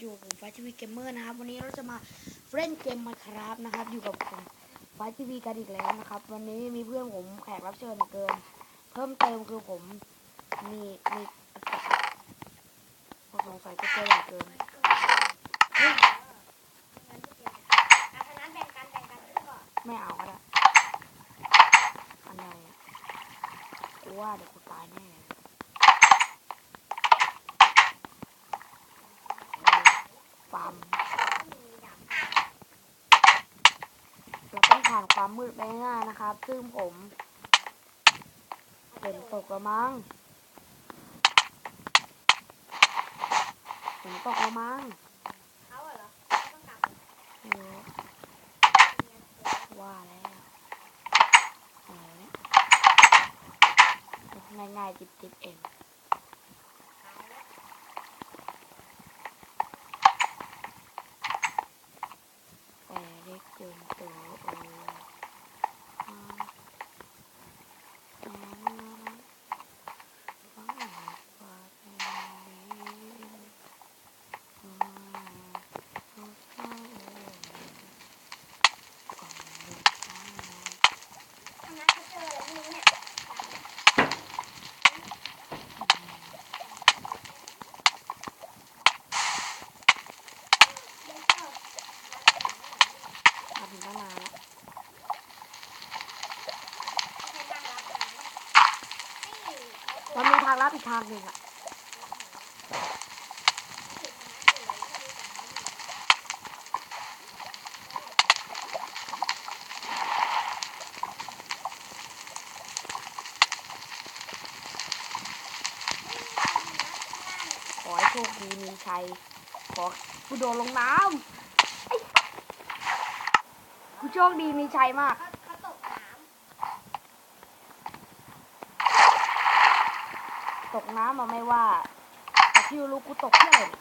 อยู่กับผมไฟทีวีเกมเมอร์นะครับ วันนี้เราจะมาเล่นเกมมาครับนะครับ อยู่กับผมไฟทีวีกันอีกแล้วนะครับ วันนี้มีเพื่อนผมแขกรับเชิญเกิน เพิ่มเติมคือผมมีมีผมสงสัยจะเจออย่างเกินไม่เอาก็ได้อะไรอะกูว่าเดี๋ยวกูตายแน่ เราต้องผ่านความมืดไปง่ายนะครับ ซึ่งผมเป็นตกกระมังฝนตกกระมังว่าแล้วง่ายๆจิบๆเอง แต่เล็กจนโตโอ้อ่าอ่าฟ้าฟ้าเป็นดินอ่าฟ้าฟ้าโอ้ก่อนเด็กฟ้ามาถึงตั้งนานแล้วมัน มีทางลัดอีกทางหนึ่งอะขอให้โชคดีมีชัยขอกูโดดลงน้ำไอ้กูโชคดีมีชัยมาก ตก น้ำมาไม่ว่าแต่ที่รู้กูตกเที่ยวเนี่ย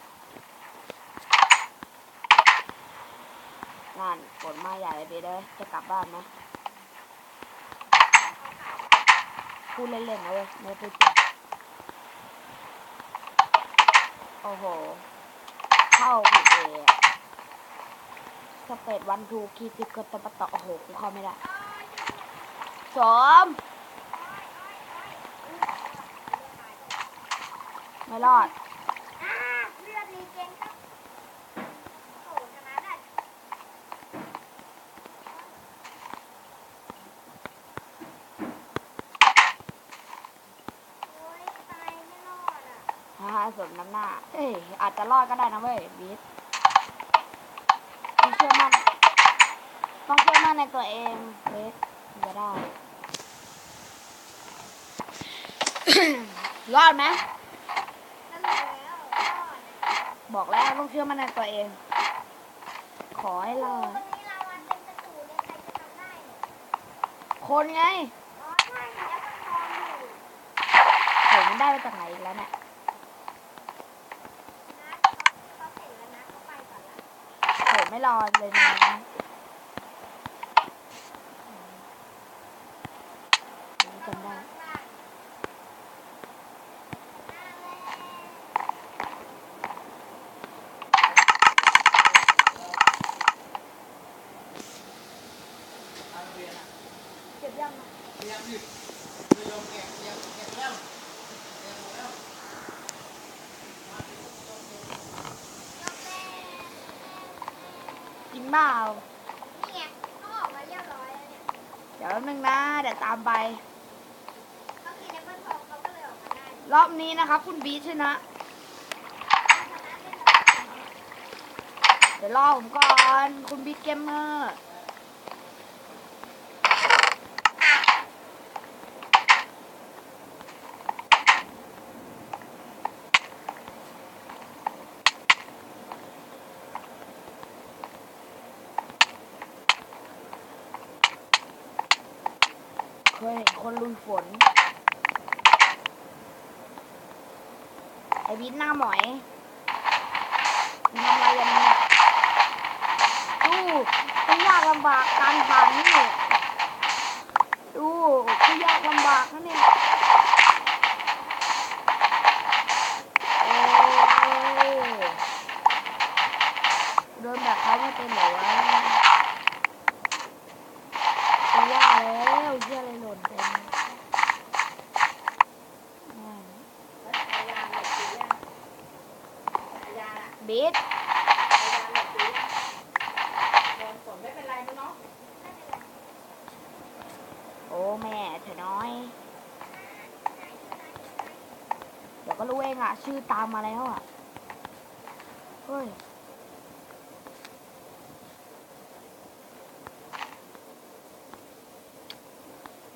นั่นฝนมาใหญ่เลยเด้อจะกลับบ้านไหมพูดเล่นๆนะเว้ยไม่พูดจริงโอ้โห เข้าผิดเองสเปดวันทูคีติกเกตะปะตะโอ้โหกูเข้าไม่ได้สม ไม่รอดฮ่าสมน้ำหน้าเอ้ย อาจจะรอดก็ได้นะเว้ยบีทต้องเชื่อมั่นต้องเชื่อมั่นในตัวเองเบสจะได้ รอดไหม บอกแล้วต้องเชื่อมันในตัวเอง ขอให้รอดคนไง ผมมันได้มาจากไหนอีกแล้วเนี่ยผมไม่รอเลยนะจำได้ เก็บยังอะ กินเปล่าเดี๋ยวแป๊บนึงนะเดี๋ยวตามไปรอบนี้นะครับ คุณบีชชนะ เดี๋ยวรอผมก่อน คุณบีชเกมเมอร์ ยเห็นคนลุยฝน ไอวิทย์หน้าหมอยทำอะไรกันเนี้ยดูขี้ยากลำบากการผ่านนี่ดูขี้ยากลำบากนะเนี่ย โอ้ บีดโดนฝนไม่เป็นไรมั้งเนาะโอ้แม่เธอน้อย เดี๋ยวก็รู้เองอะ ชื่อตามมาแล้วอะ เฮ้ย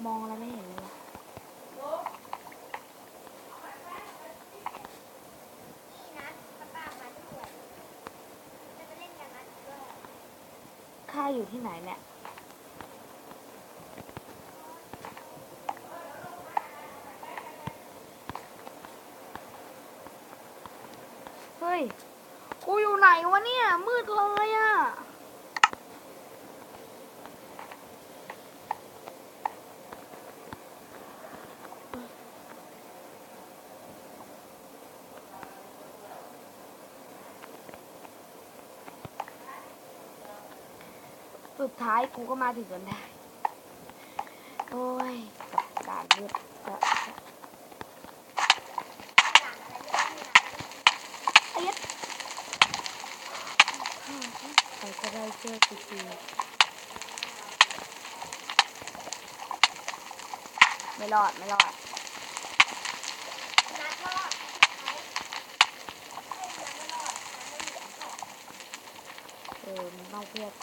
มองอะไรไม่เห็นเลยว่ะ นี่นะป้าป้ามาด้วยจะไปเล่นกันนะด้วย ข้า อยู่ที่ไหนเนี่ยเฮ้ย กูอยู่ไหนวะเนี่ย มืดเลยอะ่ะ สุดท้ายกูก็มาถึงจนได้ โอ้ยกับด่านมืดก็หลังอะไรไม่รู้นี่นะเอ็ดใครก็ได้ช่วยกูทีไม่รอดไม่รอด ไม่รอดเอองเออมันต้องเพื่อน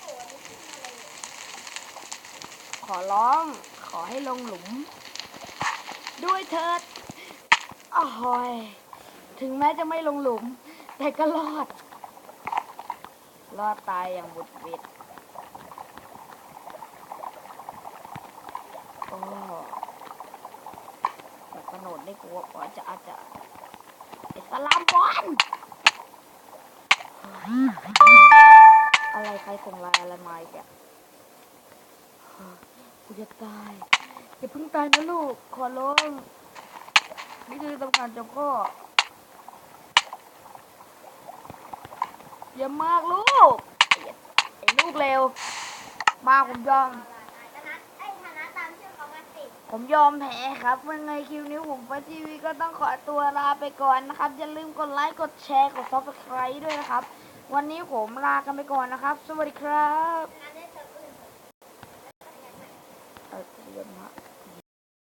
โอ้โหนี่ขึ้นมาเลย ขอร้อง ขอให้ลงหลุม ด้วยเถิดอ้าวหอยถึงแม้จะไม่ลงหลุม แต่ก็รอด รอดตายอย่างบุดวิดโอ้กระโดดได้กลัวว่าจะอาจจะไอ้สลามบอลอะไรใครส่งไลน์อะไรมาอีกอะ กูจะตายอย่าเพิ่งตายนะลูก ขอร้องนี่คือตำนานจ้าพ่อย่ามากลูกไอ้ลูกเร็ว มาผมยอม ผมยอมแพ้ครับเมื่อไงคลิวนี้ผมฟ้าทีวีก็ต้องขอตัวลาไปก่อนนะครับ อย่าลืมกดไลค์กดแชร์กดซับสไครต์ด้วยนะครับ วันนี้ผมลากันไปก่อนนะครับ สวัสดีครับ 不怕